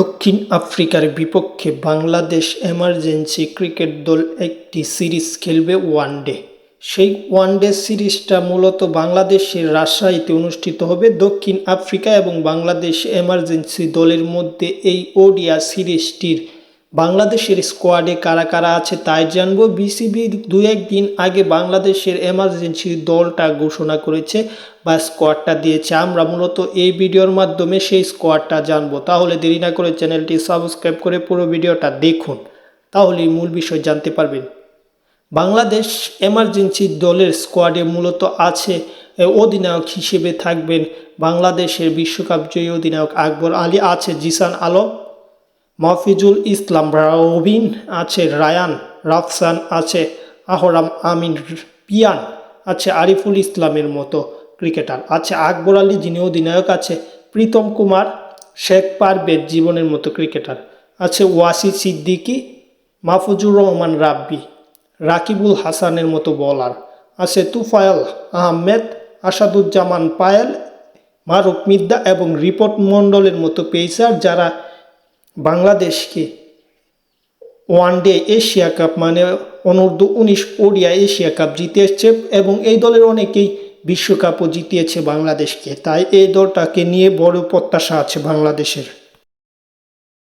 দক্ষিণ আফ্রিকার বিপক্ষে বাংলাদেশ এমার্জেন্সি ক্রিকেট দল একটি সিরিজ খেলবে ওয়ানডে। সেই ওয়ানডে সিরিজটা মূলত বাংলাদেশের রাজশাহীতে অনুষ্ঠিত হবে। দক্ষিণ আফ্রিকা এবং বাংলাদেশ এমার্জেন্সি দলের মধ্যে এই ওডিয়া সিরিজটির বাংলাদেশের স্কোয়াডে কারা কারা আছে তাই জানব। বিসিবি দু একদিন আগে বাংলাদেশের এমার্জেন্সি দলটা ঘোষণা করেছে বা স্কোয়াডটা দিয়েছে। আমরা মূলত এই ভিডিওর মাধ্যমে সেই স্কোয়াডটা জানব। তাহলে দেরি না করে চ্যানেলটি সাবস্ক্রাইব করে পুরো ভিডিওটা দেখুন। তাহলেই মূল বিষয় জানতে পারবেন। বাংলাদেশ এমার্জেন্সি দলের স্কোয়াডে মূলত আছে অধিনায়ক হিসেবে থাকবেন বাংলাদেশের বিশ্বকাপ জয়ী অধিনায়ক আকবর আলী, আছে জিসান আলম। মাহফিজুল ইসলাম রবিন আছে, রায়ান রাফসান আছে, আহরাম আমিন পিয়ান আছে, আরিফুল ইসলামের মতো ক্রিকেটার আছে, আকবর আলী যিনি অধিনায়ক আছে, প্রীতম কুমার, শেখ পারভেজ জীবনের মতো ক্রিকেটার আছে ওয়াসি সিদ্দিকী, মাহফুজুর রহমান রাব্বি, রাকিবুল হাসানের মতো বলার আছে, তুফায়াল আহমেদ, আসাদুজ্জামান পায়েল মারুফ মিদ্দা এবং রিপোর্ট মণ্ডলের মতো পেসার যারা বাংলাদেশকে ওয়ান ডে এশিয়া কাপ মানে অনূর্ধ্ব উনিশ ওডিয়া এশিয়া কাপ জিতে এসছে এবং এই দলের অনেকেই বিশ্বকাপও জিতিয়েছে বাংলাদেশকে। তাই এই দলটাকে নিয়ে বড় প্রত্যাশা আছে বাংলাদেশের।